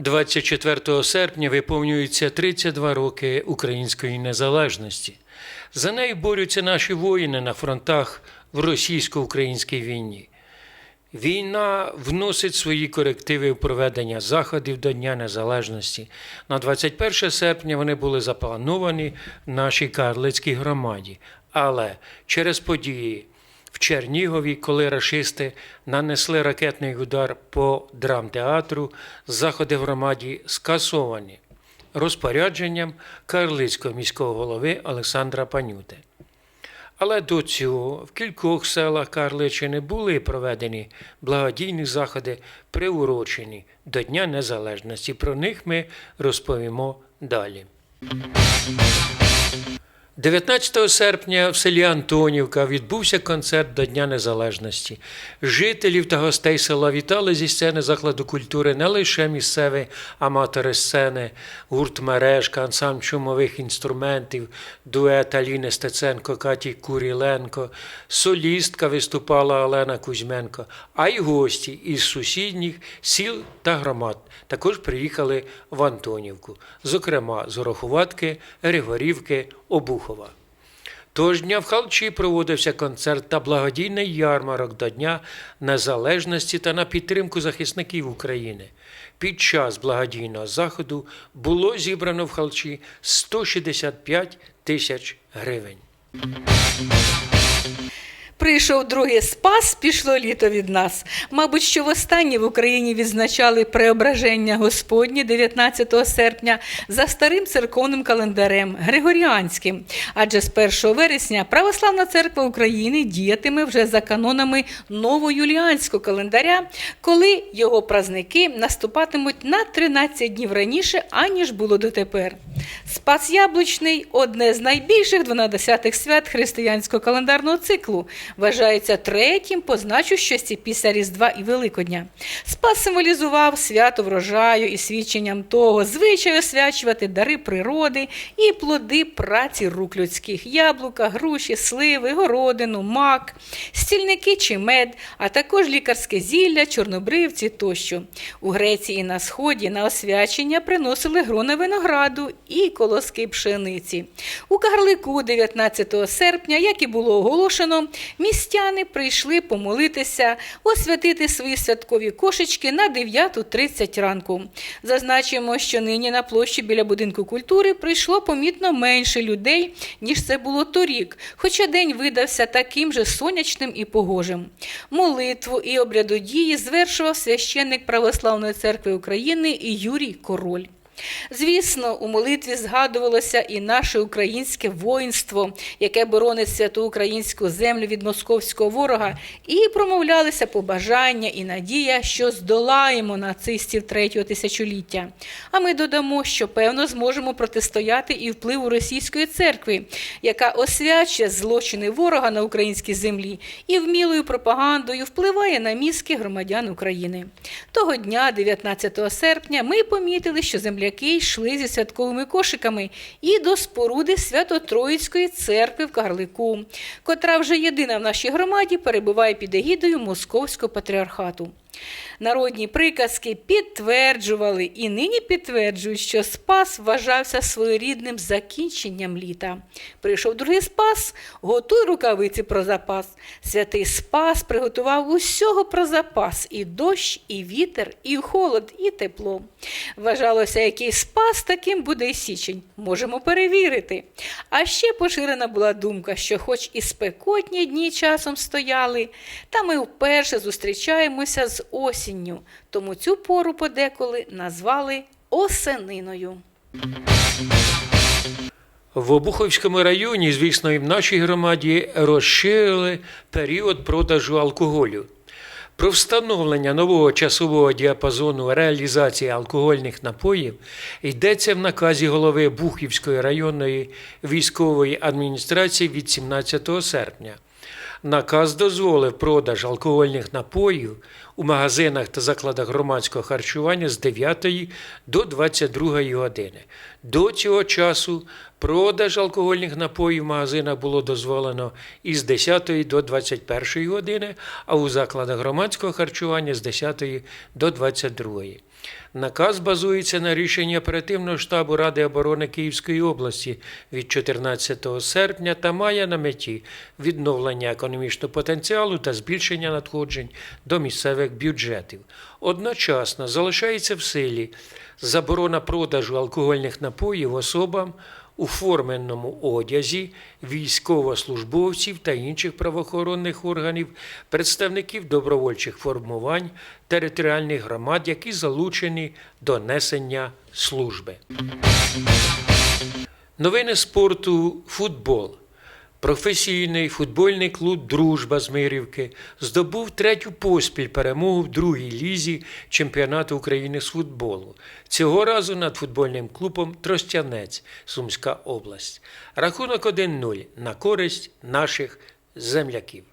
24 серпня виповнюється 32 роки української незалежності. За нею борються наші воїни на фронтах в російсько-українській війні. Війна вносить свої корективи в проведення заходів до Дня Незалежності. На 21 серпня вони були заплановані в нашій Карлицькій громаді. Але через події Чернігові, коли рашисти нанесли ракетний удар по драмтеатру, заходи в громаді скасовані розпорядженням Карлицького міського голови Олександра Панюти. Але до цього в кількох селах Карличини були проведені благодійні заходи, приурочені до Дня Незалежності. Про них ми розповімо далі. 19 серпня в селі Антонівка відбувся концерт до Дня Незалежності. Жителів та гостей села вітали зі сцени закладу культури не лише місцеві аматори сцени, гурт мережка, ансамбль шумових інструментів, дует Аліни Стеценко, Каті Куріленко, солістка виступала Олена Кузьменко, а й гості із сусідніх сіл та громад також приїхали в Антонівку, зокрема з Гороховатки, Григорівки, Обухова. Того ж дня в Халчі проводився концерт та благодійний ярмарок до Дня Незалежності та на підтримку захисників України. Під час благодійного заходу було зібрано в Халчі 165 тисяч гривень. Прийшов другий спас, пішло літо від нас. Мабуть, що востаннє в Україні відзначали преображення Господнє 19 серпня за старим церковним календарем Григоріанським. Адже з 1 вересня Православна церква України діятиме вже за канонами новоюліанського календаря, коли його празники наступатимуть на 13 днів раніше, аніж було дотепер. Спас Яблучний одне з найбільших 12 свят християнського календарного циклу. Вважається третім по значущості після Різдва і Великодня. Спас символізував свято врожаю і свідченням того, звичай освячувати дари природи і плоди праці рук людських: яблука, груші, сливи, городину, мак, стільники чи мед, а також лікарське зілля, чорнобривці тощо. У Греції на сході на освячення приносили грона винограду і колоски пшениці. У Карлику 19 серпня, як і було оголошено, містяни прийшли помолитися, освятити свої святкові кошечки на 9.30 ранку. Зазначимо, що нині на площі біля будинку культури прийшло помітно менше людей, ніж це було торік, хоча день видався таким же сонячним і погожим. Молитву і обряду дії звершував священник Православної церкви України і Юрій Король. Звісно, у молитві згадувалося і наше українське воїнство, яке боронить святу українську землю від московського ворога, і промовлялися побажання і надія, що здолаємо нацистів третього тисячоліття. А ми додамо, що певно зможемо протистояти і впливу російської церкви, яка освячує злочини ворога на українській землі і вмілою пропагандою впливає на мізки громадян України. Того дня, 19 серпня, ми помітили, що земляки йшли зі святковими кошиками і до споруди Свято-Троїцької церкви в Карлику, котра вже єдина в нашій громаді перебуває під егідою Московського патріархату. Народні приказки підтверджували і нині підтверджують, що Спас вважався своєрідним закінченням літа. Прийшов другий Спас, готуй рукавиці про запас. Святий Спас приготував усього про запас і дощ, і вітер, і холод, і тепло. Вважалося, який Спас, таким буде й січень. Можемо перевірити. А ще поширена була думка, що, хоч і спекотні дні часом стояли, та ми вперше зустрічаємося осінню, тому цю пору подеколи назвали осениною. В Обуховському районі, звісно, і в нашій громаді розширили період продажу алкоголю. Про встановлення нового часового діапазону реалізації алкогольних напоїв йдеться в наказі голови Бухівської районної військової адміністрації від 17 серпня. Наказ дозволив продаж алкогольних напоїв у магазинах та закладах громадського харчування з 9 до 22 години. До цього часу Продаж алкогольних напоїв в магазинах було дозволено із 10 до 21 години, а у закладах громадського харчування з 10 до 22. Наказ базується на рішенні оперативного штабу Ради оборони Київської області від 14 серпня та має на меті відновлення економічного потенціалу та збільшення надходжень до місцевих бюджетів. Одночасно залишається в силі заборона продажу алкогольних напоїв особам у форменному одязі військовослужбовців та інших правоохоронних органів, представників добровольчих формувань, територіальних громад, які залучені до несення служби. Новини спорту футбол. Професійний футбольний клуб Дружба з Мирівки здобув третю поспіль перемогу в другій лізі чемпіонату України з футболу. Цього разу над футбольним клубом Тростянець, Сумська область. Рахунок 1-0 на користь наших земляків.